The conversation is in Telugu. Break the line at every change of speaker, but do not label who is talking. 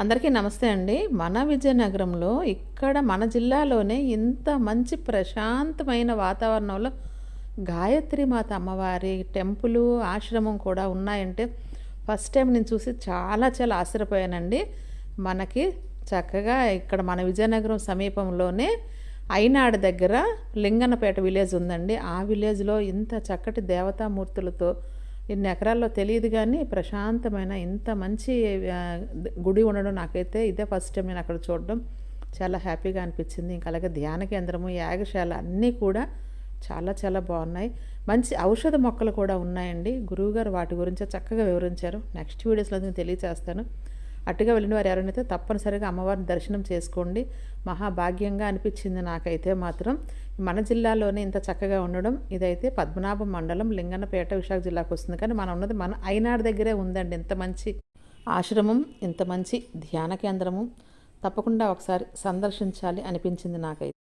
అందరికీ నమస్తే అండి. మన విజయనగరంలో ఇక్కడ మన జిల్లాలోనే ఇంత మంచి ప్రశాంతమైన వాతావరణంలో గాయత్రి మాత అమ్మవారి టెంపుల్ ఆశ్రమం కూడా ఉన్నాయంటే ఫస్ట్ టైం నేను చూసి చాలా చాలా ఆశ్చర్యపోయానండి. మనకి చక్కగా ఇక్కడ మన విజయనగరం సమీపంలోనే అయినాడు దగ్గర లింగన్నపేట విలేజ్ ఉందండి. ఆ విలేజ్లో ఇంత చక్కటి దేవతామూర్తులతో ఇన్ని ఎకరాల్లో తెలియదు కానీ ప్రశాంతమైన ఇంత మంచి గుడి ఉండడం నాకైతే ఇదే ఫస్ట్ టైం నేను అక్కడ చూడడం. చాలా హ్యాపీగా అనిపించింది. ఇంకా అలాగే ధ్యాన కేంద్రము యాగశాల అన్నీ కూడా చాలా చాలా బాగున్నాయి. మంచి ఔషధ మొక్కలు కూడా ఉన్నాయండి. గురువుగారు వాటి గురించి చక్కగా వివరించారు. నెక్స్ట్ వీడియోస్లో నేను తెలియచేస్తాను. అటుగా వెళ్ళిన వారు ఎవరైనా తప్పనిసరిగా అమ్మవారిని దర్శనం చేసుకోండి. మహాభాగ్యంగా అనిపించింది నాకైతే మాత్రం. మన జిల్లాలోనే ఇంత చక్కగా ఉండడం ఇదైతే పద్మనాభ మండలం లింగన్నపేట విశాఖ జిల్లాకు వస్తుంది. కానీ మనం ఉన్నది మన అయినాడు దగ్గరే ఉందండి. ఇంత మంచి ఆశ్రమం ఇంత మంచి ధ్యాన కేంద్రము. తప్పకుండా ఒకసారి సందర్శించాలి అనిపించింది నాకైతే.